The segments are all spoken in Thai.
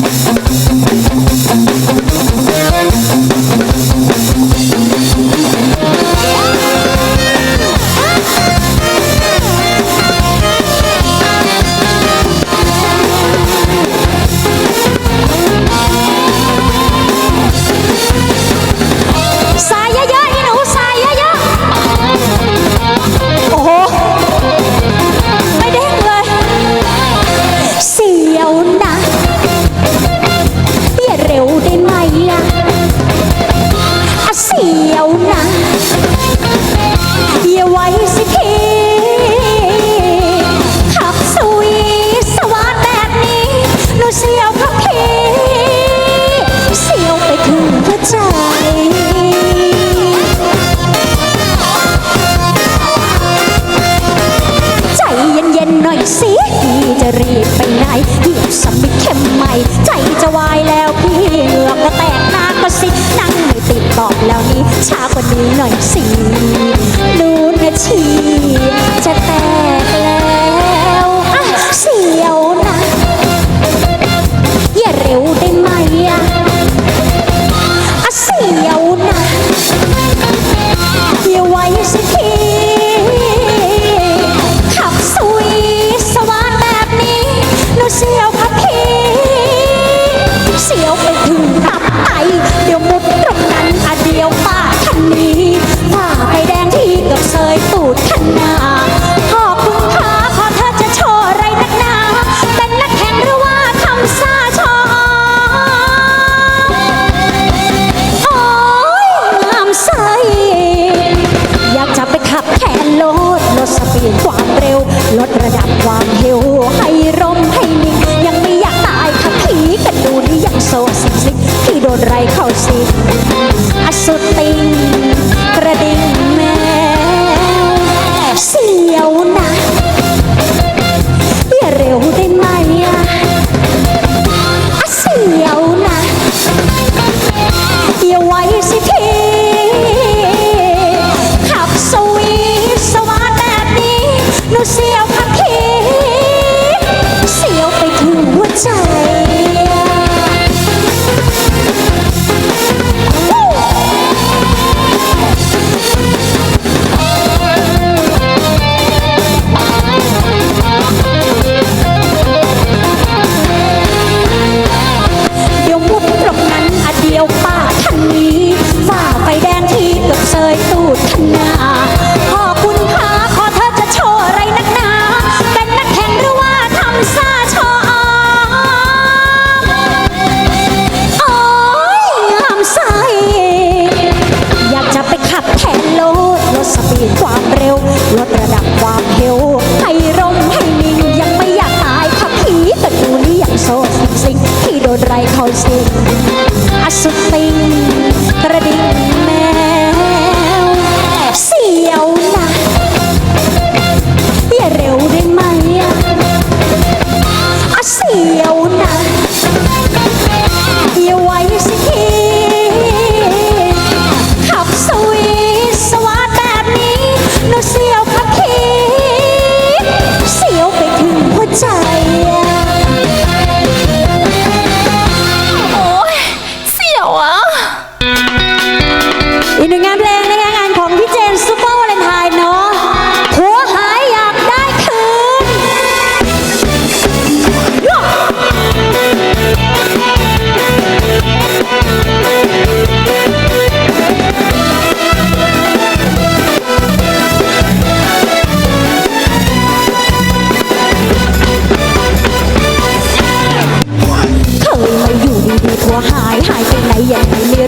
Música แล้วนี้ชากว่านี้หน่อยสินูนะชี so sing, don't like how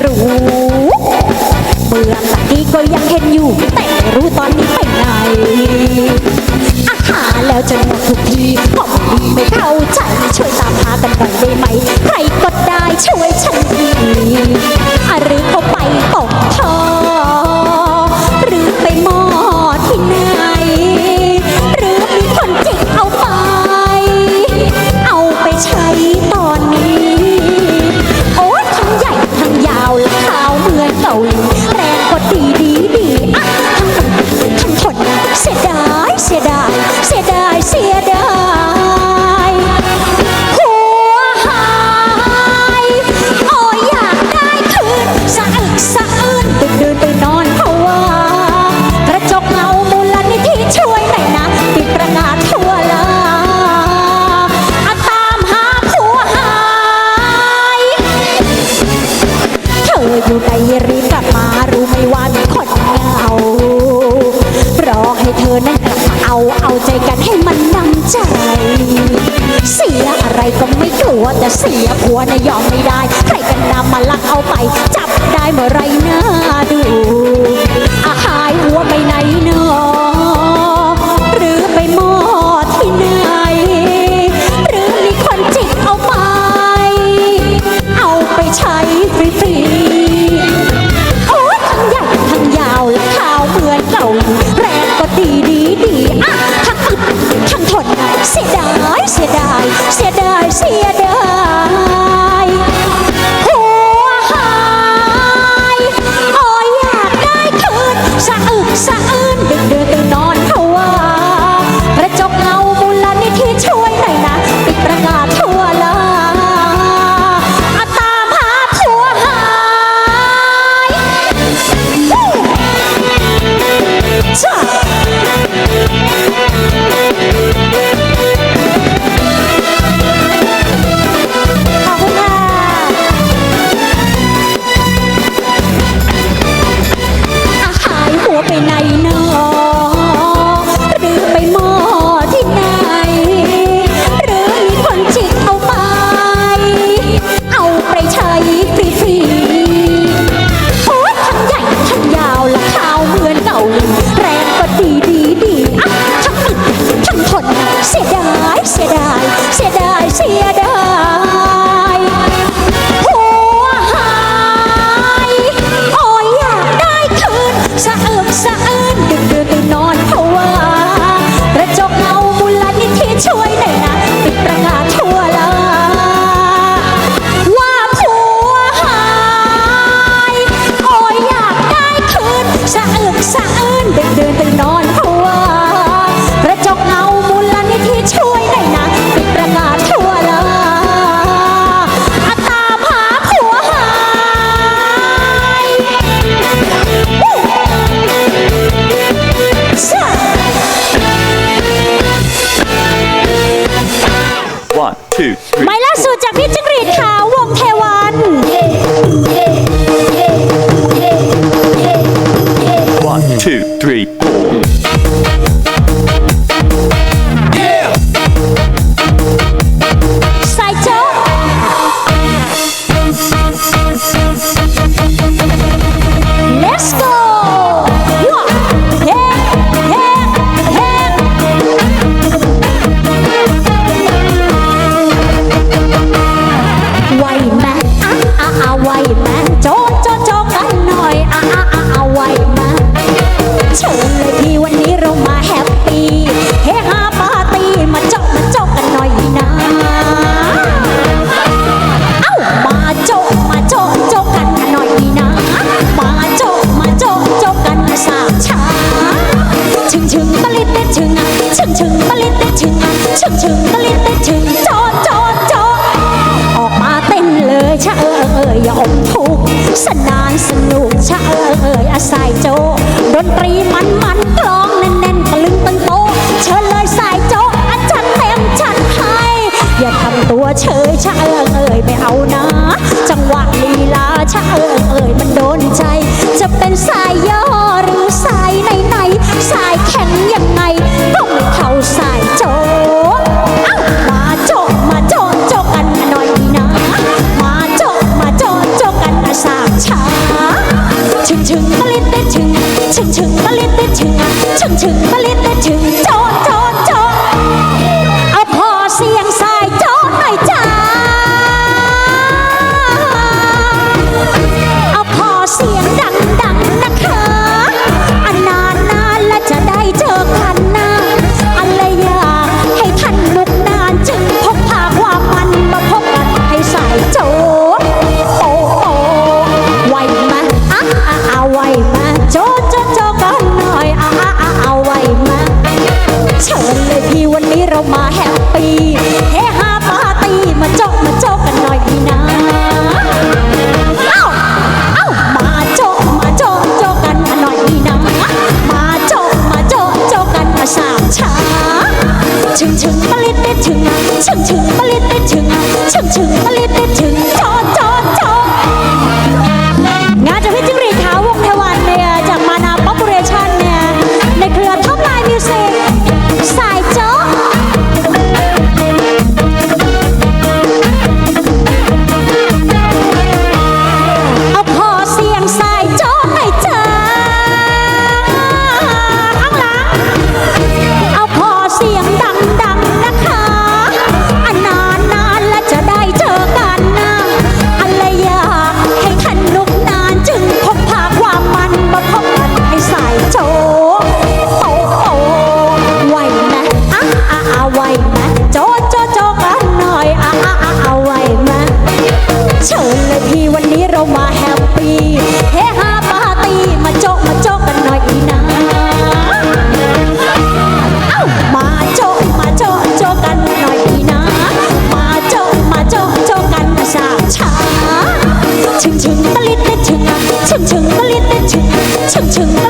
รู้ เมื่อตะกี้ก็ยังเห็นอยู่ แต่ไม่รู้ตอนนี้ไปไหนอาหาแล้วจะหมดทุกทีก็ไม่เข้าใจช่วยตามหากันหน่อยได้ไหม ใครก็ได้ช่วยฉันที จะเสียผัวนะยอมไม่ได้ ใครกันนำมาลักเอาไป จับได้เมื่อไรนะ sa chừng chừng ba lít tết chừng chừng chừng ba lít tết chừng chừng chừng ba lít tết chừng ชึงชึงปลิดติดชึงอะชึงชึงปลิดติดชึงอะชึงชึงปลิดติด งชึ